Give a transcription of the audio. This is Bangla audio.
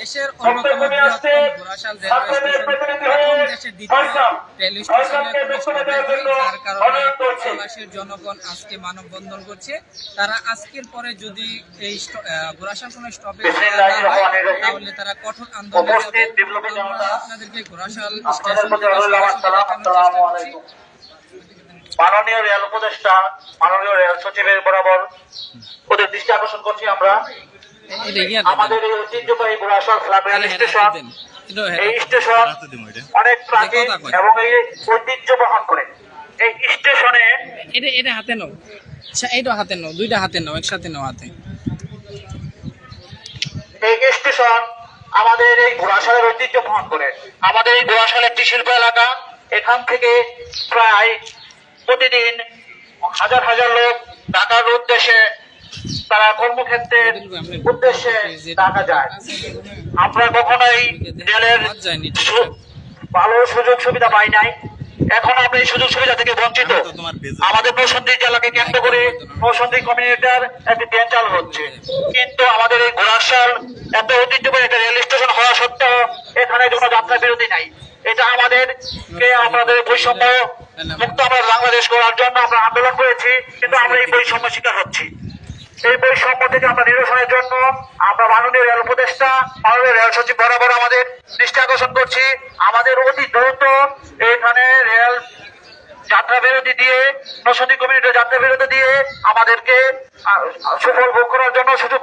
দেশের অন্যতম বৃহত্তম ঘোড়াশাল রেলওয়ে স্টেশন প্রথম দেশের দ্বিতীয় রেল স্টেশনে কোনো স্টপেজ নেই যার কারণে প্রবাসীর জনগণ আজকে মানববন্ধন করছে। তারা আজকের পরে যদি এই ঘোড়াশাল কোনো স্টপেজ তাহলে তারা কঠোর আন্দোলনে যাবে। আপনাদেরকে ঘোড়াশাল স্টেশন মাননীয় রেল উপদেষ্টা মাননীয় রেল সচিবের বরাবর ওদের দৃষ্টি আকর্ষণ করছি আমরা। আমাদের এই ঐতিহ্যবাহী স্টেশন দেন। এটা এই স্টেশন অনেক প্রাচীন এবং এই ঐতিহ্য বহন করে। এই স্টেশনে এটা এটা হাতে নাও। এইটা হাতে নাও দুইটা হাতে নাও একসাথে নাও হাতে। এই স্টেশন আমাদের এই ঘোড়াশালের ঐতিহ্য বহন করে। আমাদের এই ঘোড়াশাল একটি শিল্প এলাকা এখান থেকে প্রায় প্রতিদিন হাজার হাজার লোক ঢাকার উদ্দেশ্যে তারা কর্মক্ষেত্রের উদ্দেশ্যে ঢাকা যায়। আমরা কখনোই রেলের ভালো সুযোগ সুবিধা পাই নাই। এখন আমরা এই সুযোগ সুবিধা থেকে বঞ্চিত। আমাদের নৌসন্দী জেলাকে কেন্দ্র করে নৌসন্দী কমিউনিটার একটি ট্রেন চালু হচ্ছে। কিন্তু আমাদের এই ঘোড়াশাল এত ঐতিহ্যবাহী একটা রেল স্টেশন হওয়া সত্ত্বেও এখানে কোনো যাত্রা বিরতি নাই। এটা আমাদেরকে আমাদের বৈষম্য মুক্ত আমরা বাংলাদেশ করার জন্য আমরা আন্দোলন করেছি। কিন্তু আমরা এই বৈষম্য শিকার হচ্ছি। এই বৈষম্য থেকে আমরা নিরসনের জন্য আমরা মাননীয় রেল উপদেষ্টা, মাননীয় রেল সচিব বরাবর আমাদের দৃষ্টি আকর্ষণ করছি। আমাদের অতি দ্রুত এখানে রেল যাত্রা বিরতি দিয়ে নসন্দী কমিউনিটি যাত্রা বিরতি দিয়ে আমাদেরকে সুফল ভোগ করার জন্য সুযোগ